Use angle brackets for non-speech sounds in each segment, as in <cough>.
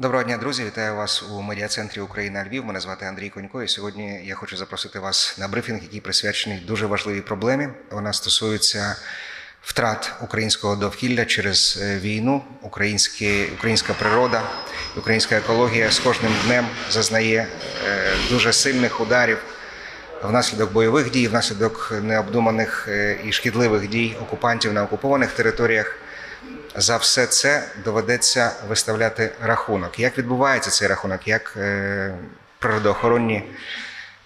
Доброго дня, друзі! Вітаю вас у медіа-центрі Україна Львів. Мене звати Андрій Конько. І сьогодні я хочу запросити вас на брифінг, який присвячений дуже важливій проблемі. Вона стосується втрат українського довкілля через е, війну. Українські, українська природа, українська екологія з кожним днем зазнає е, дуже сильних ударів внаслідок бойових дій, внаслідок необдуманих е, і шкідливих дій окупантів на окупованих територіях. За все це доведеться виставляти рахунок. Як відбувається цей рахунок? Як е, природоохоронні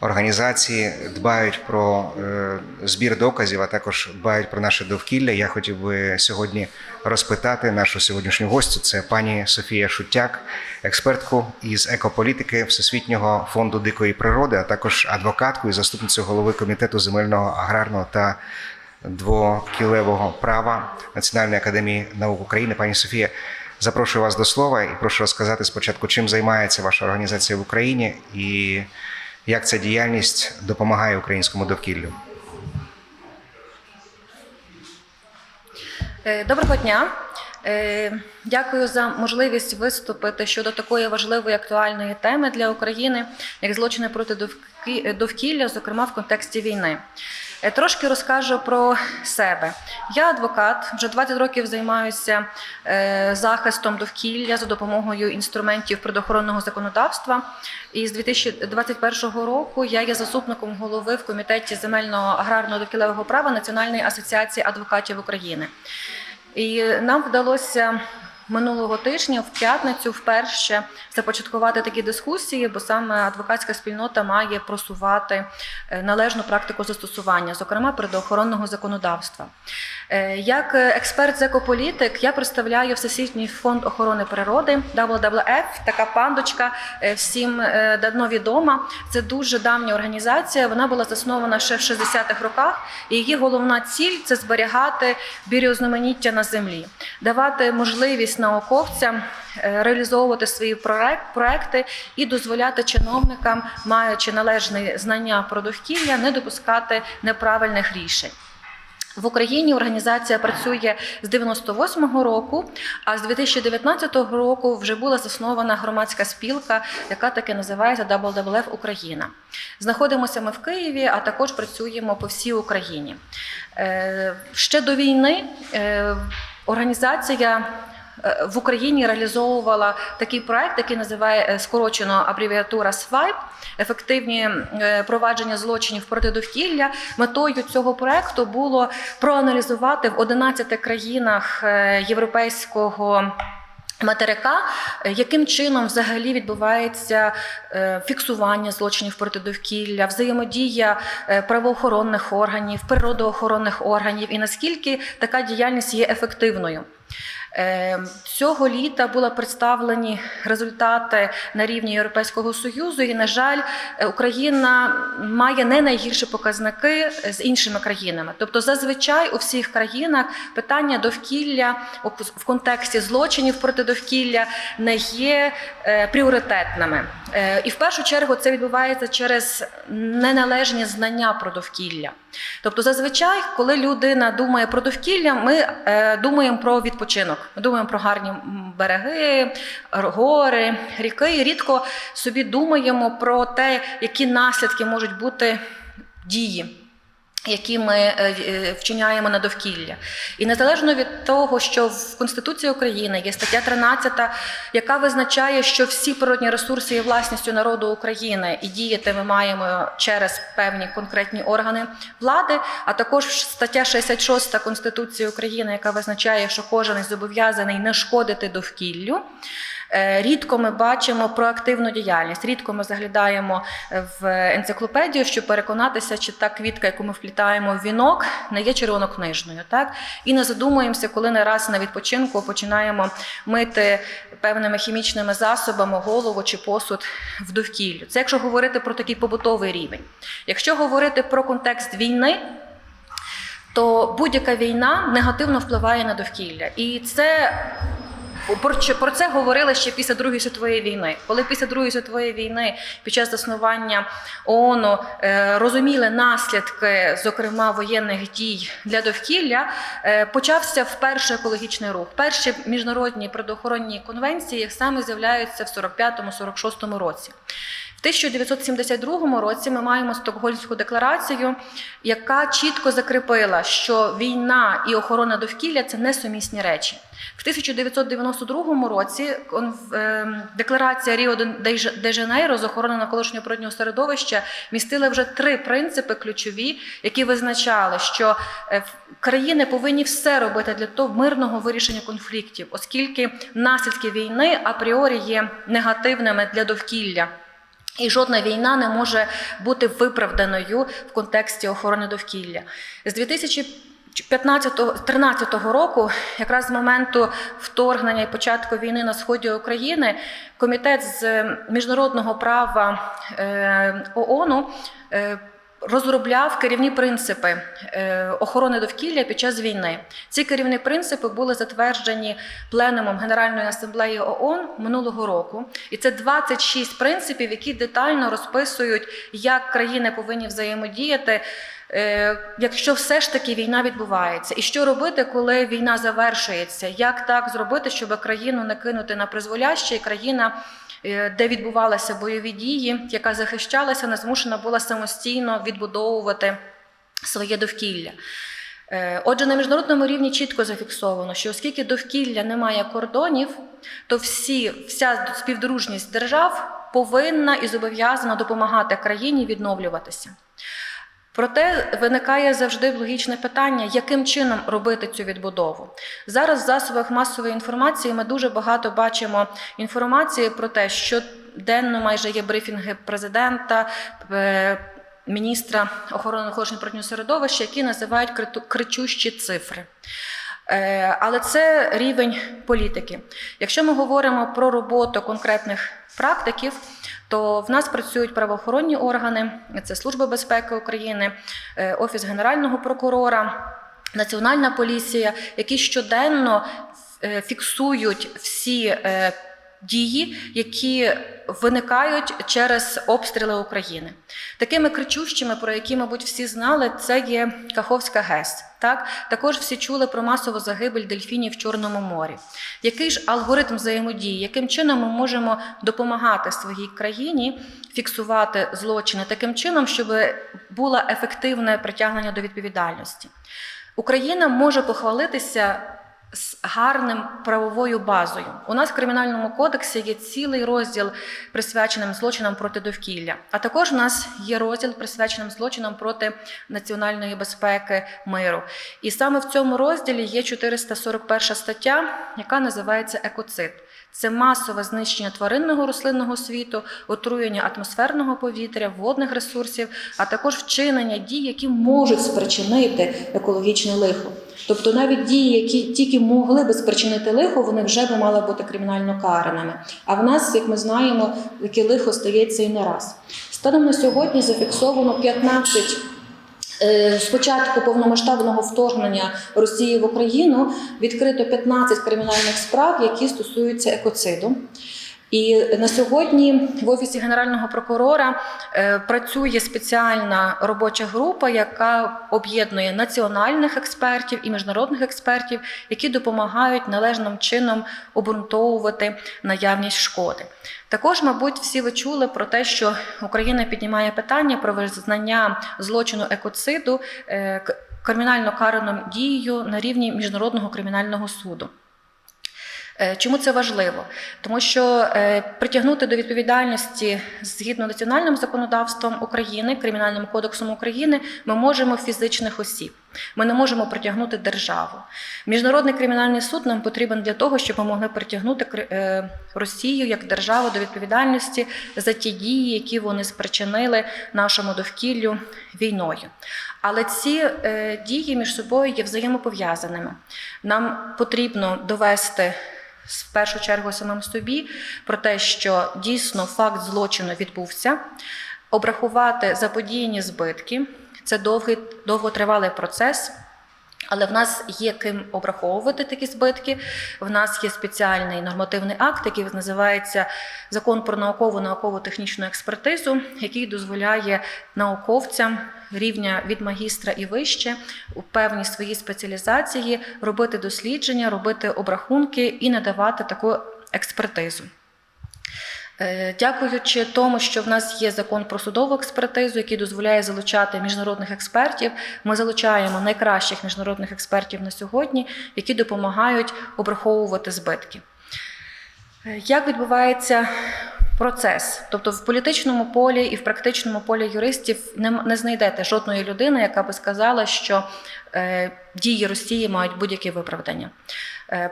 організації дбають про е, збір доказів, а також дбають про наше довкілля? Я хотів би сьогодні розпитати нашу сьогоднішню гостю. Це пані Софія Шутяк, експертку із екополітики Всесвітнього фонду дикої природи, а також адвокатку і заступницю голови комітету земельного аграрного та двокілевого права Національної академії наук України. Пані Софія, запрошую вас до слова і прошу розказати спочатку, чим займається ваша організація в Україні і як ця діяльність допомагає українському довкіллю. Е, Доброго дня. Е, Дякую за можливість виступити щодо такої важливої актуальної теми для України, як злочини проти довкі- довкілля, зокрема в контексті війни. Е, Трошки розкажу про себе. Я адвокат, вже 20 років займаюся е, захистом довкілля за допомогою інструментів природоохоронного законодавства. І з 2021 року я є заступником голови в комітеті земельного аграрного довкілевого права Національної асоціації адвокатів України. І нам вдалося минулого тижня, в п'ятницю, вперше започаткувати такі дискусії, бо саме адвокатська спільнота має просувати е, належну практику застосування, зокрема природоохоронного законодавства. Е, Як експерт з екополітик я представляю Всесвітній фонд охорони природи WWF, така пандочка е, всім давно відома. Це дуже давня організація. Вона була заснована ще в 60-х роках, і її головна ціль це зберігати біорізноманіття на землі, давати можливість науковцям е, реалізовувати свої проекти і дозволяти чиновникам, маючи належне знання про довкілля, не допускати неправильних рішень. В Україні організація працює з 98-го року, а з 2019 року вже була заснована громадська спілка, яка таки називається WWF Україна. Знаходимося ми в Києві, а також працюємо по всій Україні. Е, Ще до війни е, організація в Україні реалізовувала такий проект, який називає е, скорочено абревіатура СВАЙП ефективні е, провадження злочинів проти довкілля. Метою цього проекту було проаналізувати в 11 країнах е, європейського. Материка, е, яким чином взагалі відбувається е, фіксування злочинів проти довкілля, взаємодія е, правоохоронних органів, природоохоронних органів, і наскільки така діяльність є ефективною. Е, Цього літа були представлені результати на рівні Європейського союзу, і на жаль, е, Україна має не найгірші показники з іншими країнами. Тобто, зазвичай у всіх країнах питання довкілля в контексті злочинів проти довкілля не є е, пріоритетними. Е, І в першу чергу це відбувається через неналежні знання про довкілля. Тобто, зазвичай, коли людина думає про довкілля, ми е, думаємо про відпочинок. Ми думаємо про гарні береги, гори, ріки. І рідко собі думаємо про те, які наслідки можуть бути дії. Які ми е, е, вчиняємо на довкілля, і незалежно від того, що в Конституції України є стаття 13, яка визначає, що всі природні ресурси є власністю народу України, і діяти ми маємо через певні конкретні органи влади. А також стаття 66 Конституції України, яка визначає, що кожен зобов'язаний не шкодити довкіллю. Е, Рідко ми бачимо проактивну діяльність. Рідко ми заглядаємо в енциклопедію, щоб переконатися, чи та квітка, яку ми вплітаємо в вінок, не є червонокнижною. Так? І не задумуємося, коли не раз на відпочинку починаємо мити певними хімічними засобами голову чи посуд в довкіллю. Це якщо говорити про такий побутовий рівень. Якщо говорити про контекст війни, то будь-яка війна негативно впливає на довкілля. І це Про, це говорили ще після Другої світової війни. Коли після Другої світової війни, під час заснування ООН, е, розуміли наслідки, зокрема воєнних дій для довкілля, е, почався вперше екологічний рух. Перші міжнародні природоохоронні конвенції саме з'являються в 45-46 році. В 1972 році ми маємо Стокгольмську декларацію, яка чітко закріпила, що війна і охорона довкілля це несумісні речі. В 1992 році е, декларація Ріо де- Жанейро з охорони навколишнього природнього середовища містила вже три принципи ключові, які визначали, що е, країни повинні все робити для того мирного вирішення конфліктів, оскільки наслідки війни апріорі є негативними для довкілля. І жодна війна не може бути виправданою в контексті охорони довкілля. З 2015-2013 року, якраз з моменту вторгнення і початку війни на сході України, комітет з міжнародного права е, ООН е, розробляв керівні принципи е, охорони довкілля під час війни. Ці керівні принципи були затверджені пленумом Генеральної асамблеї ООН минулого року. І це 26 принципів, які детально розписують, як країни повинні взаємодіяти. е, Якщо все ж таки війна відбувається, і що робити, коли війна завершується? Як так зробити, щоб країну не кинути на призволяще, і країна, де відбувалися бойові дії, яка захищалася, не змушена була самостійно відбудовувати своє довкілля. Е, Отже, на міжнародному рівні чітко зафіксовано, що оскільки довкілля не має кордонів, то всі, вся співдружність держав повинна і зобов'язана допомагати країні відновлюватися. Проте виникає завжди логічне питання, яким чином робити цю відбудову. Зараз в засобах масової інформації ми дуже багато бачимо інформації про те, що денно майже є брифінги президента. е, Міністра охорони навколишнього природнього середовища, які називають кричущі цифри. Е, Але це рівень політики. Якщо ми говоримо про роботу конкретних практиків, то в нас працюють правоохоронні органи, це Служба безпеки України, е, Офіс Генерального прокурора, Національна поліція, які щоденно е, фіксують всі е, дії, які виникають через обстріли України. Такими кричущими, про які, мабуть, всі знали, це є Каховська ГЕС. Так? Також всі чули про масову загибель дельфінів в Чорному морі. Який ж алгоритм взаємодії, яким чином ми можемо допомагати своїй країні фіксувати злочини таким чином, щоб було ефективне притягнення до відповідальності? Україна може похвалитися з гарним правовою базою. У нас в кримінальному кодексі є цілий розділ присвяченим злочинам проти довкілля. А також у нас є розділ присвяченим злочинам проти національної безпеки миру. І саме в цьому розділі є 441 стаття, яка називається екоцид. Це масове знищення тваринного рослинного світу, отруєння атмосферного повітря, водних ресурсів, а також вчинення дій, які можуть спричинити екологічне лихо. Тобто навіть дії, які тільки могли би спричинити лихо, вони вже би мали бути кримінально караними. А в нас, як ми знаємо, таке лихо стається і не раз. Станом на сьогодні зафіксовано 15 Е, З початку повномасштабного вторгнення Росії в Україну відкрито 15 кримінальних справ, які стосуються екоциду. І на сьогодні в офісі генерального прокурора е, працює спеціальна робоча група, яка об'єднує національних експертів і міжнародних експертів, які допомагають належним чином обґрунтовувати наявність шкоди. Також, мабуть, всі ви чули про те, що Україна піднімає питання про визнання злочину екоциду е, кримінально караним дією на рівні міжнародного кримінального суду. Е, Чому це важливо? Тому що е, притягнути до відповідальності згідно національним законодавством України, Кримінальним кодексом України, ми можемо фізичних осіб. Ми не можемо притягнути державу. Міжнародний кримінальний суд нам потрібен для того, щоб ми могли притягнути е, Росію як державу до відповідальності за ті дії, які вони спричинили нашому довкіллю війною. Але ці е, дії між собою є взаємопов'язаними. Нам потрібно довести в першу чергу самим собі про те, що дійсно факт злочину відбувся, обрахувати заподіяні збитки. Це довгий, довготривалий процес. Але в нас є ким обраховувати такі збитки. В нас є спеціальний нормативний акт, який називається Закон про наукову науково-технічну експертизу, який дозволяє науковцям рівня від магістра і вище у певній своїй спеціалізації робити дослідження, робити обрахунки і надавати таку експертизу. Е, Дякуючи тому, що в нас є закон про судову експертизу, який дозволяє залучати міжнародних експертів. Ми залучаємо найкращих міжнародних експертів на сьогодні, які допомагають обраховувати збитки. Е, Як відбувається процес? Тобто в політичному полі і в практичному полі юристів не, знайдете жодної людини, яка би сказала, що е, дії Росії мають будь-які виправдання.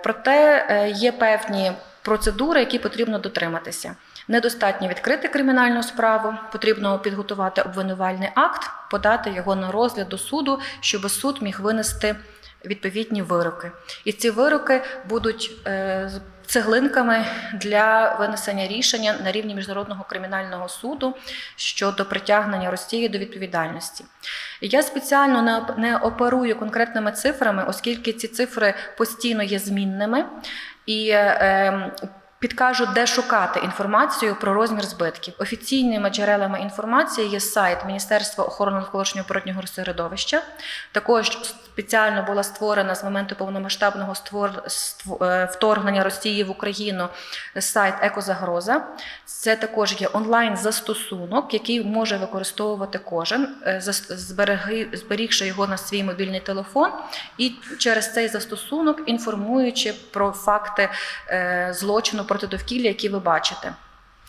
Проте є певні процедури, які потрібно дотриматися. Недостатньо відкрити кримінальну справу, потрібно підготувати обвинувальний акт, подати його на розгляд до суду, щоб суд міг винести відповідні вироки. І ці вироки будуть е, цеглинками для винесення рішення на рівні міжнародного кримінального суду щодо притягнення Росії до відповідальності. Я спеціально не оперую конкретними цифрами, оскільки ці цифри постійно є змінними. І е, Підкажу, де шукати інформацію про розмір збитків. Офіційними джерелами інформації є сайт Міністерства охорони навколишнього природнього середовища. Також спеціально була створена з моменту повномасштабного е, вторгнення Росії в Україну сайт Екозагроза. Це також є онлайн-застосунок, який може використовувати кожен, е, зберігши його на свій мобільний телефон, і через цей застосунок інформуючи про факти е, злочину проти довкілля, які ви бачите.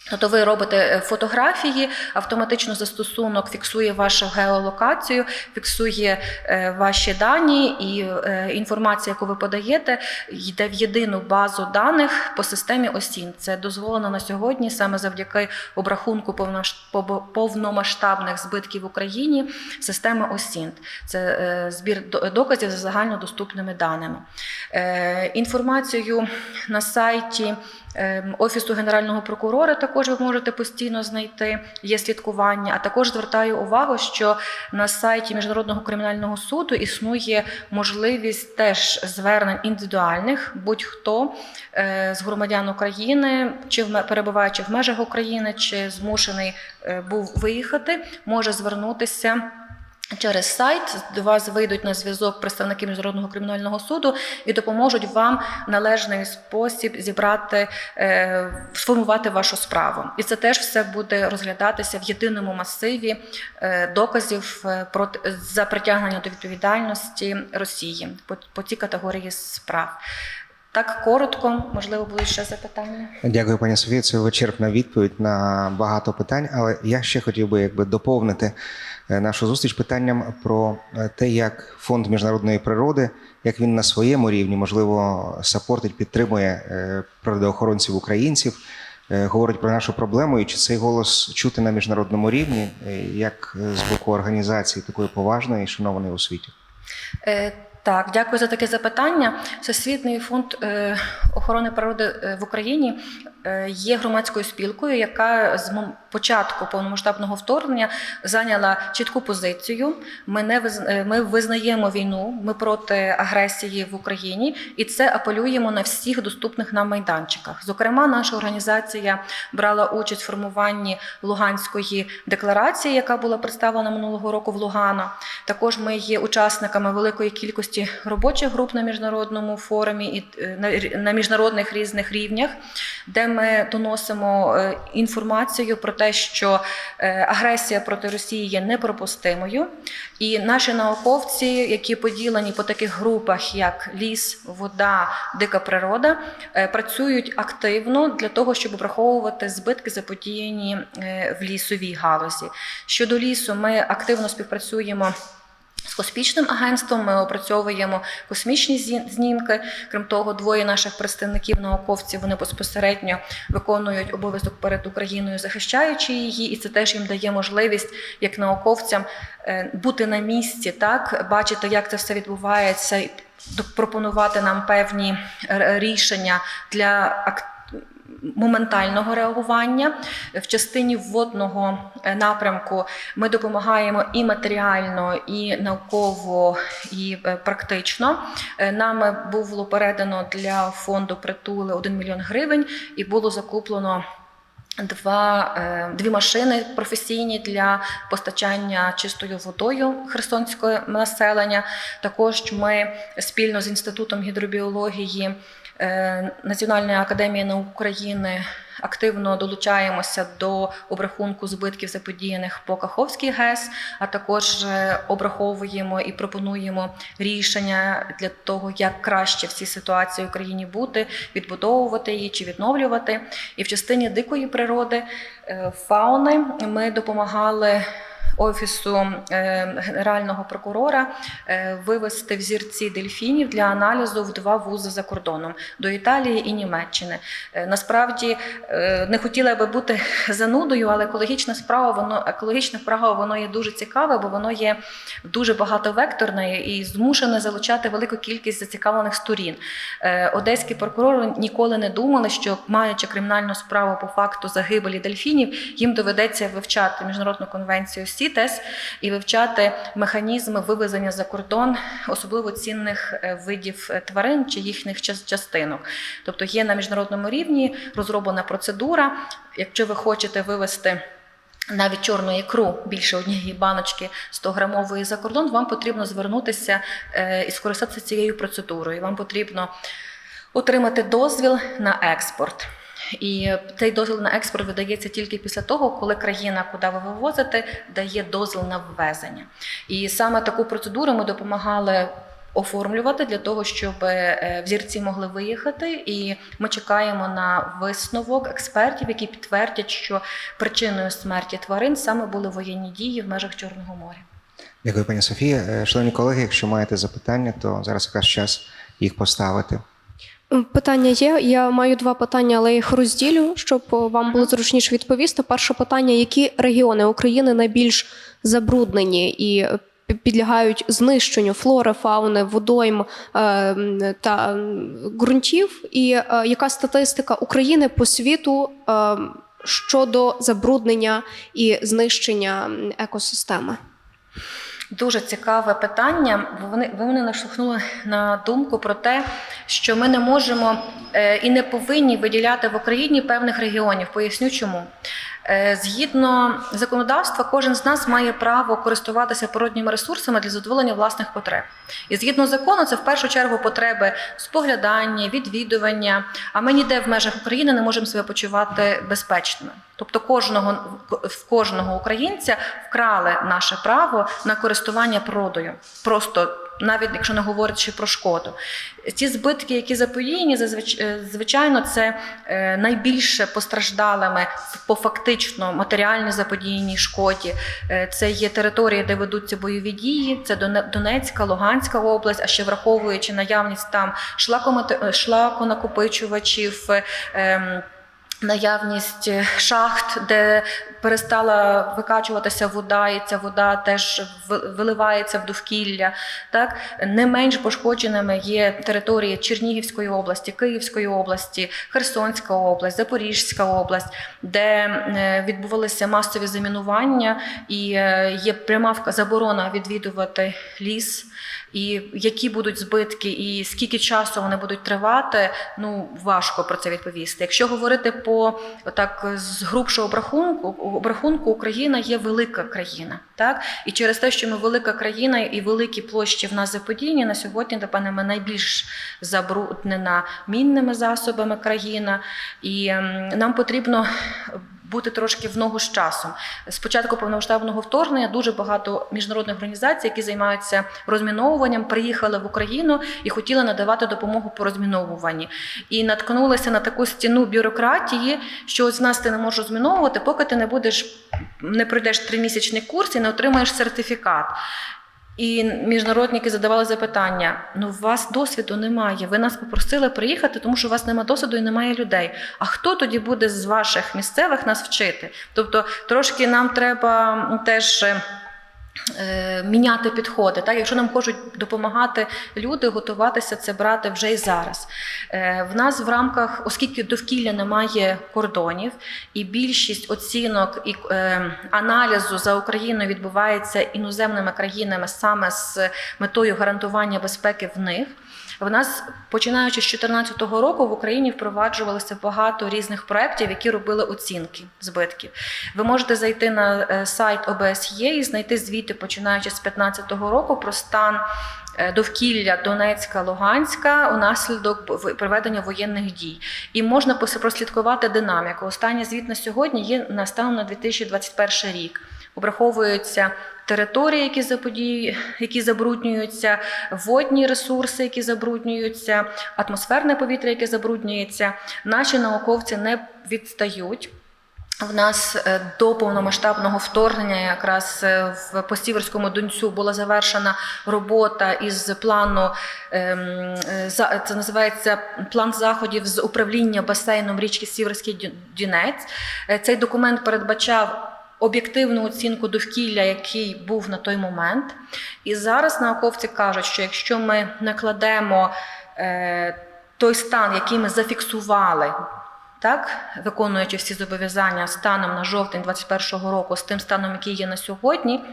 Тобто ви робите е, фотографії, автоматично застосунок фіксує вашу геолокацію, фіксує е, ваші дані, і е, інформація, яку ви подаєте, йде в єдину базу даних по системі ОСІН. Це дозволено на сьогодні саме завдяки обрахунку повномасштабних збитків в Україні системи ОСІНТ. Це збір доказів за загальнодоступними даними. Інформацію на сайті Офісу Генерального прокурора також ви можете постійно знайти, є слідкування. А також звертаю увагу, що на сайті Міжнародного кримінального суду існує можливість теж звернень індивідуальних, будь-хто е, з громадян України, чи перебуваючи в межах України, чи змушений е, був виїхати, може звернутися. Через сайт до вас вийдуть на зв'язок представники міжнародного кримінального суду і допоможуть вам належний спосіб зібрати, е, сформувати вашу справу. І це теж все буде розглядатися в єдиному масиві е, доказів е, проти за притягнення до відповідальності Росії по, по цій категорії справ. Так коротко, можливо, будуть ще запитання. Дякую, пані Софія. Це вичерпна відповідь на багато питань. Але я ще хотів би якби доповнити нашу зустріч питанням про е, те, як фонд міжнародної природи, як він на своєму рівні, можливо, сапортить, підтримує е, природоохоронців українців, е, говорить про нашу проблему, і чи цей голос чути на міжнародному рівні, е, як е, з боку організації такої поважної і шанованої у світі. Е, Так, дякую за таке запитання. Всесвітній фонд е, охорони природи е, в Україні е, є громадською спілкою, яка з початку повномасштабного вторгнення зайняла чітку позицію. Ми не е, ми визнаємо війну, ми проти агресії в Україні, і це апелюємо на всіх доступних нам майданчиках. Зокрема, наша організація брала участь в формуванні Луганської декларації, яка була представлена минулого року в Лугано. Також ми є учасниками великої кількості робочих груп на міжнародному форумі і е, на, на міжнародних різних рівнях, де ми доносимо е, інформацію про те, що е, агресія проти Росії є непропустимою. І наші науковці, які поділені по таких групах, як ліс, вода, дика природа, е, працюють активно для того, щоб враховувати збитки, заподіяні в лісовій галузі. Щодо лісу, ми активно співпрацюємо. З космічним агентством ми опрацьовуємо космічні знімки. Крім того, двоє наших представників, науковців, вони безпосередньо виконують обов'язок перед Україною, захищаючи її, і це теж їм дає можливість як науковцям е, бути на місці, так бачити, як це все відбувається, і пропонувати нам певні е, рішення для ак- моментального реагування. В частині вводного е, напрямку ми допомагаємо і матеріально, і науково, і е, практично. Е, Нами було передано для фонду притули 1 мільйон гривень і було закуплено. Два, дві машини професійні для постачання чистою водою херсонського населення. Також ми спільно з інститутом гідробіології Національної академії наук України активно долучаємося до обрахунку збитків заподіяних по Каховській ГЕС, а також е, обраховуємо і пропонуємо рішення для того, як краще в цій ситуації в Україні бути, відбудовувати її чи відновлювати. І в частині дикої природи е, фауни ми допомагали. Офісу е, генерального прокурора е, вивести взірці дельфінів для аналізу в два вузи за кордоном до Італії і Німеччини. Е, Насправді не хотіла би бути <laughs> занудою, але екологічна справа, воно екологічне право воно є дуже цікаве, бо воно є дуже багатовекторне і змушене залучати велику кількість зацікавлених сторін. Одеські прокурори ніколи не думали, що маючи кримінальну справу по факту загибелі дельфінів, їм доведеться вивчати міжнародну конвенцію СІТЕС і вивчати механізми вивезення за кордон особливо цінних е, видів е, тварин чи їхніх час- частинок. Тобто є на міжнародному рівні розроблена процедура. Якщо ви хочете вивезти навіть чорну ікру більше однієї баночки 100-грамової за кордон, вам потрібно звернутися е, і скористатися цією процедурою. Вам потрібно отримати дозвіл на експорт. І цей дозвіл на експорт видається тільки після того, коли країна, куди ви вивозите, дає дозвіл на ввезення. І саме таку процедуру ми допомагали оформлювати для того, щоб е, взірці могли виїхати. І ми чекаємо на висновок експертів, які підтвердять, що причиною смерті тварин саме були воєнні дії в межах Чорного моря. Дякую, пані Софія. Е, Шановні колеги, якщо маєте запитання, то зараз якраз час їх поставити. Питання є. Я маю два питання, але їх розділю, щоб вам було зручніше відповісти. Перше питання: які регіони України найбільш забруднені і е, підлягають знищенню флори, фауни, водойм е, та ґрунтів? І е, яка статистика України по світу е, щодо забруднення і знищення екосистеми? Дуже цікаве питання, вони ви мене наштовхнули на думку про те, що ми не можемо е, і не повинні виділяти в Україні певних регіонів. Поясню чому. Е, Згідно законодавства, кожен з нас має право користуватися природніми ресурсами для задоволення власних потреб. І згідно закону, це в першу чергу потреби споглядання, відвідування. А ми ніде в межах України не можемо себе почувати безпечними. Тобто кожного в кожного українця вкрали наше право на користування природою. Просто навіть якщо не говорячи про шкоду. Ті збитки, які заподіяні, е, звичайно, це е, найбільше постраждалими по фактично матеріально заподіяній шкоді. Е, Це є території, де ведуться бойові дії, це Доне- Донецька, Луганська область, а ще враховуючи наявність там шлаконакопичувачів. Наявність е, шахт, де перестала викачуватися вода, і ця вода теж виливається в довкілля. Так не менш пошкодженими є території Чернігівської області, Київської області, Херсонська область, Запорізька область, де е, відбувалися масові замінування, і е, є пряма заборона відвідувати ліс. І які будуть збитки, і скільки часу вони будуть тривати, ну важко про це відповісти. Якщо говорити по так з грубшого обрахунку, обрахунку Україна є велика країна, так і через те, що ми велика країна і великі площі в нас заподіяні, на сьогодні, напевне, ми найбільш забруднена мінними засобами країна, і ем, нам потрібно бути трошки в ногу з часом. З початку повномасштабного вторгнення дуже багато міжнародних організацій, які займаються розміновуванням, приїхали в Україну і хотіли надавати допомогу по розміновуванні. І наткнулися на таку стіну бюрократії, що ось нас ти не можеш розміновувати, поки ти не будеш не пройдеш тримісячний курс і не отримаєш сертифікат. І міжнародники задавали запитання: ну, у вас досвіду немає. Ви нас попросили приїхати, тому що у вас немає досвіду і немає людей. А хто тоді буде з ваших місцевих нас вчити? Тобто, трошки нам треба теж. Е, Міняти підходи, так якщо нам хочуть допомагати люди, готуватися це брати вже і зараз. Е, В нас в рамках, оскільки довкілля немає кордонів, і більшість оцінок і е, аналізу за Україною відбувається іноземними країнами саме з метою гарантування безпеки в них. В нас, починаючи з 2014 року, в Україні впроваджувалося багато різних проєктів, які робили оцінки збитків. Ви можете зайти на е, сайт ОБСЄ і знайти звіти, починаючи з 2015 року, про стан е, довкілля Донецька, Луганська унаслідок проведення воєнних дій. І можна прослідкувати динаміку. Останній звіт на сьогодні є на станом на 2021 рік. Обраховуються території, які заподії, які забруднюються, водні ресурси, які забруднюються, атмосферне повітря, яке забруднюється. Наші науковці не відстають. В нас е, до повномасштабного вторгнення, якраз е, в Посіверському донцю була завершена робота із плану. ем, Це називається план заходів з управління басейном річки Сіверський Дюнець. Е, Цей документ передбачав об'єктивну оцінку довкілля, який був на той момент. І зараз науковці кажуть, що якщо ми накладемо е, той стан, який ми зафіксували, так, виконуючи всі зобов'язання станом на жовтень 2021 року з тим станом, який є на сьогодні,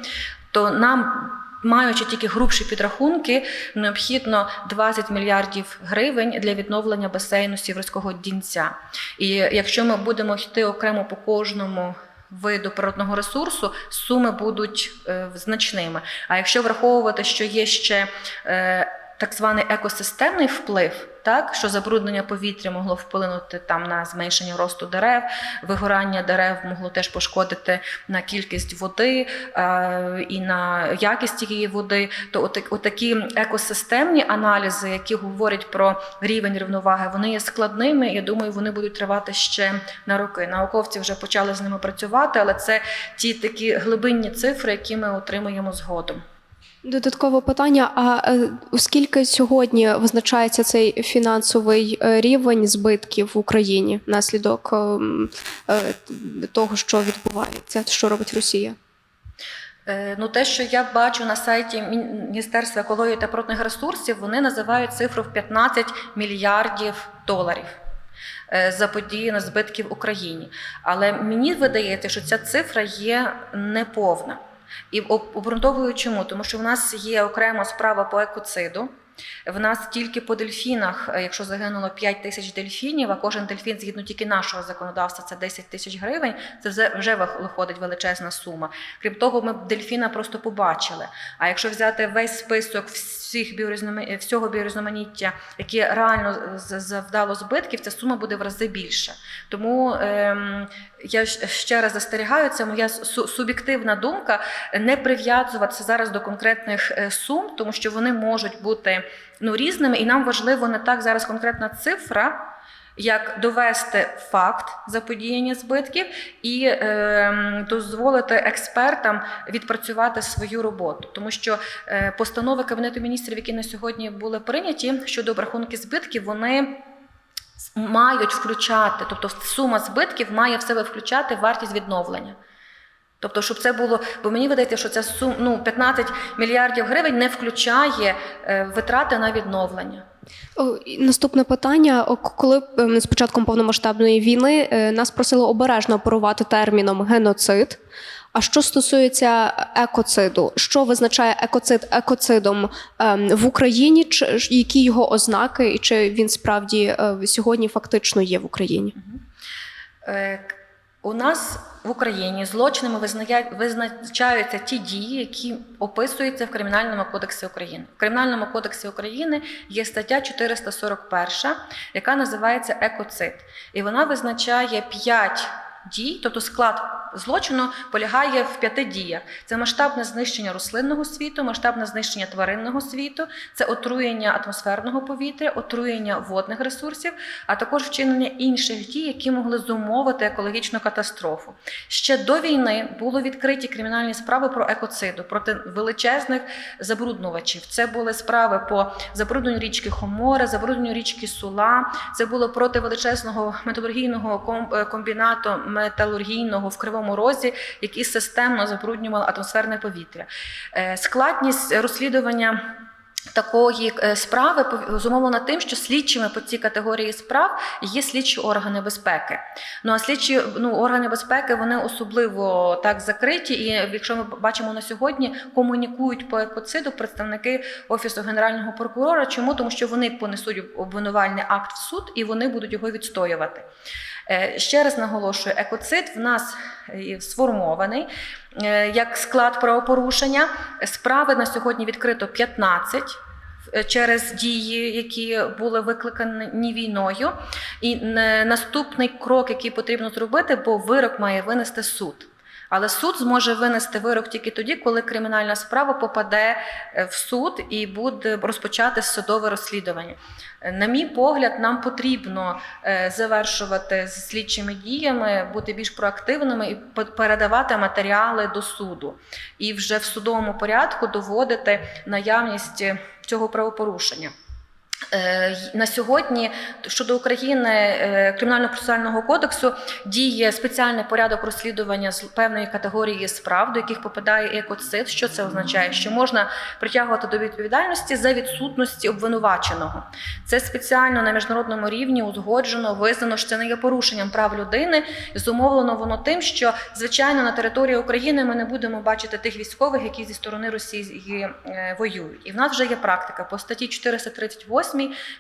то нам. Маючи тільки грубші підрахунки, необхідно 20 мільярдів гривень для відновлення басейну Сіверського Дінця. І якщо ми будемо йти окремо по кожному виду природного ресурсу, суми будуть е, значними. А якщо враховувати, що є ще е, так званий екосистемний вплив, так що забруднення повітря могло вплинути там на зменшення росту дерев, вигорання дерев могло теж пошкодити на кількість води е, і на якість цієї води, то отак, отакі екосистемні аналізи, які говорять про рівень рівноваги, вони є складними. Я думаю, вони будуть тривати ще на роки. Науковці вже почали з ними працювати, але це ті такі глибинні цифри, які ми отримуємо згодом. Додаткове питання: а е, оскільки сьогодні визначається цей фінансовий е, рівень збитків в Україні внаслідок е, того, що відбувається, що робить Росія? Ну, те, що я бачу на сайті Мін- Міністерства екології та природних ресурсів, вони називають цифру в 15 мільярдів доларів. е, Заподіяно збитків Україні. Але мені видається, що ця цифра є неповна. І об- обґрунтовую чому? Тому що в нас є окрема справа по екоциду. В нас тільки по дельфінах, е, якщо загинуло 5 тисяч дельфінів, а кожен дельфін, згідно тільки нашого законодавства, це 10 тисяч гривень, це вже- виходить величезна сума. Крім того, ми дельфіна просто побачили. А якщо взяти весь список всіх біорізномані- всього біорізноманіття, які реально завдало збитків, ця сума буде в рази більше. Тому ем, я ще раз застерігаю, це моя суб'єктивна думка не прив'язуватися зараз до конкретних е, сум, тому що вони можуть бути ну, різними, і нам важливо не так зараз конкретна цифра. Як довести факт заподіяння збитків і е, дозволити експертам відпрацювати свою роботу, тому що е, постанови кабінету міністрів, які на сьогодні були прийняті щодо обрахунки збитків, вони мають включати, тобто сума збитків має в себе включати вартість відновлення. Тобто, щоб це було, бо мені видається, що ця сум, ну, 15 мільярдів гривень не включає е, витрати на відновлення. Наступне питання: коли ем, з початком повномасштабної війни е, нас просили обережно оперувати терміном геноцид. А що стосується екоциду, що визначає екоцид екоцидом ем, в Україні? Чи які його ознаки, і чи він справді е, сьогодні фактично є в Україні? У нас в Україні злочинами визначаються ті дії, які описуються в Кримінальному кодексі України. В Кримінальному кодексі України є стаття 441, яка називається екоцид. І вона визначає 5 дій, тобто склад злочину полягає в п'яти діях: це масштабне знищення рослинного світу, масштабне знищення тваринного світу, це отруєння атмосферного повітря, отруєння водних ресурсів, а також вчинення інших дій, які могли зумовити екологічну катастрофу. Ще до війни були відкриті кримінальні справи про екоциду проти величезних забруднувачів. Це були справи по забрудненню річки Хомора, забрудненню річки Сула. Це було проти величезного металургійного е, комбінату металургійного в Кривому Розі, які системно забруднювали атмосферне повітря. Е, Складність розслідування. Такої е, справи зумовлена тим, що слідчими по цій категорії справ є слідчі органи безпеки. Ну а слідчі ну, органи безпеки вони особливо так закриті. І якщо ми бачимо на сьогодні, комунікують по екоциду представники офісу генерального прокурора. Чому тому, що вони понесуть обвинувальний акт в суд і вони будуть його відстоювати. Е, Ще раз наголошую, екоцид в нас е, сформований е, як склад правопорушення. Справи на сьогодні відкрито 15 е, через дії, які були викликані війною. І наступний крок, який потрібно зробити, бо вирок має винести суд. Але суд зможе винести вирок тільки тоді, коли кримінальна справа попаде е, в суд і буде розпочати судове розслідування. Е, На мій погляд, нам потрібно е, завершувати з слідчими діями, бути більш проактивними і передавати матеріали до суду, і вже в судовому порядку доводити наявність цього правопорушення. Е, На сьогодні щодо України е, кримінально-процесуального кодексу діє спеціальний порядок розслідування з певної категорії справ, до яких попадає екоцид. Що це означає? Що можна притягувати до відповідальності за відсутності обвинуваченого. Це спеціально на міжнародному рівні узгоджено, визнано, що це не є порушенням прав людини. І зумовлено воно тим, що звичайно на території України ми не будемо бачити тих військових, які зі сторони Росії е, воюють. І в нас вже є практика по статті 438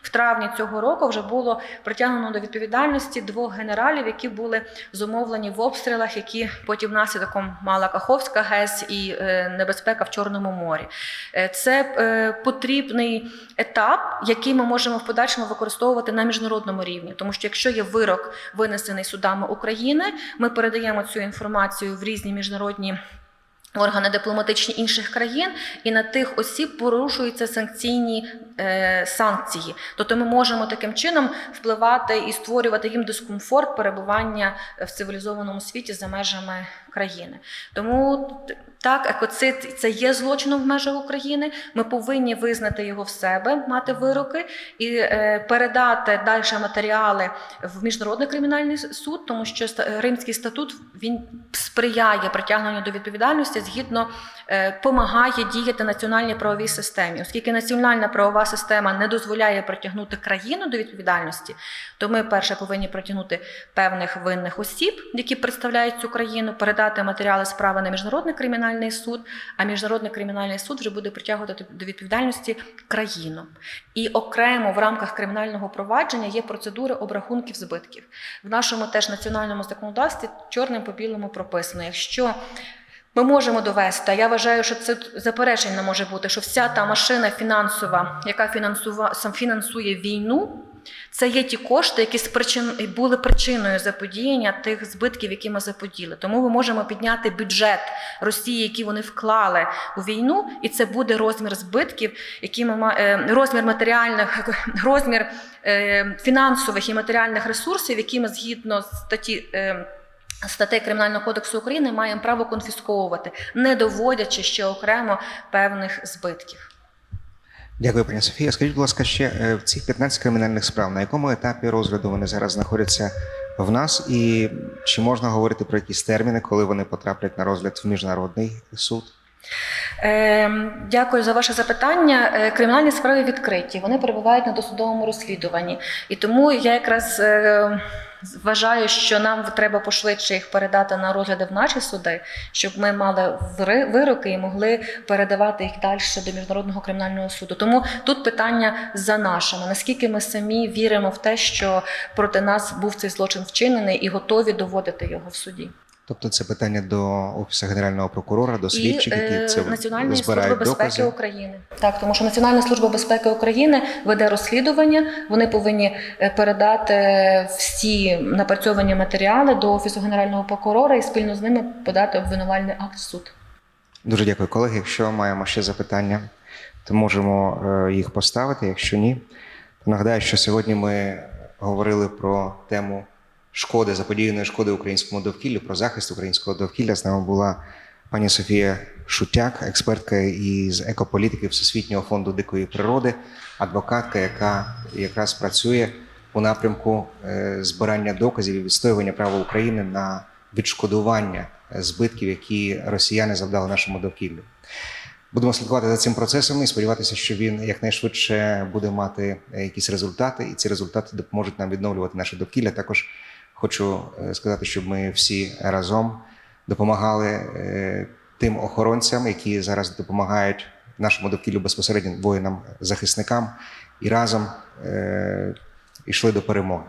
в травні цього року вже було притягнено до відповідальності двох генералів, які були зумовлені в обстрілах, які потім наслідком мала Каховська ГЕС і е, небезпека в Чорному морі. Е, Це е, потрібний етап, який ми можемо в подальшому використовувати на міжнародному рівні. Тому що якщо є вирок винесений судами України, ми передаємо цю інформацію в різні міжнародні. Органи дипломатичні інших країн, і на тих осіб порушуються санкційні е, санкції. Тобто ми можемо таким чином впливати і створювати їм дискомфорт перебування в цивілізованому світі за межами країни. Тому так, екоцид це є злочином в межах України. Ми повинні визнати його в себе, мати вироки і е, передати далі матеріали в міжнародний кримінальний суд, тому що Римський статут він сприяє притягненню до відповідальності згідно е, помагає діяти національній правовій системі, оскільки національна правова система не дозволяє притягнути країну до відповідальності, то ми перше повинні притягнути певних винних осіб, які представляють цю країну, передати матеріали справи на міжнародний кримінальний суд. А міжнародний кримінальний суд вже буде притягувати до відповідальності країну. І окремо в рамках кримінального провадження є процедури обрахунків збитків. В нашому теж національному законодавстві чорним по білому прописано. Якщо ми можемо довести, а я вважаю, що це заперечень може бути, що вся та машина фінансова, яка фінансує війну, це є ті кошти, які були причиною заподіяння тих збитків, які ми заподіли. Тому ми можемо підняти бюджет Росії, який вони вклали у війну, і це буде розмір збитків, які ми е, розмір матеріальних, <laughs> розмір е, фінансових і матеріальних ресурсів, які ми згідно статті. е, Статей Кримінального кодексу України маємо право конфісковувати, не доводячи ще окремо певних збитків. Дякую, пані Софія. Скажіть, будь ласка, ще е, в цих 15 кримінальних справ, на якому етапі розгляду вони зараз знаходяться в нас, і чи можна говорити про якісь терміни, коли вони потраплять на розгляд в міжнародний суд? Е, Дякую за ваше запитання. Е, Кримінальні справи відкриті, вони перебувають на досудовому розслідуванні. І тому я якраз е, вважаю, що нам треба пошвидше їх передати на розгляди в наші суди, щоб ми мали вироки і могли передавати їх далі до міжнародного кримінального суду. Тому тут питання за нашими: наскільки ми самі віримо в те, що проти нас був цей злочин вчинений, і готові доводити його в суді. Тобто це питання до Офісу Генерального прокурора, до слідчих, які е, це Національної служби безпеки докази. України. Так, тому що Національна служба безпеки України веде розслідування. Вони повинні е, передати всі напрацьовані матеріали до офісу генерального прокурора і спільно з ними подати обвинувальний акт в суд. Дуже дякую, колеги. Якщо маємо ще запитання, то можемо е, їх поставити. Якщо ні, то нагадаю, що сьогодні ми говорили про тему шкоди, заподіяної шкоди українському довкіллю, про захист українського довкілля. З нами була пані Софія Шутяк, експертка із екополітики Всесвітнього фонду дикої природи, адвокатка, яка якраз працює у напрямку е, збирання доказів і відстоювання права України на відшкодування збитків, які росіяни завдали нашому довкіллю. Будемо слідкувати за цим процесом і сподіватися, що він якнайшвидше буде мати е, якісь результати, і ці результати допоможуть нам відновлювати наше довкілля. Також хочу е, сказати, щоб ми всі разом допомагали е, тим охоронцям, які зараз допомагають нашому довкіллю безпосередньо воїнам-захисникам, і разом е, йшли до перемоги.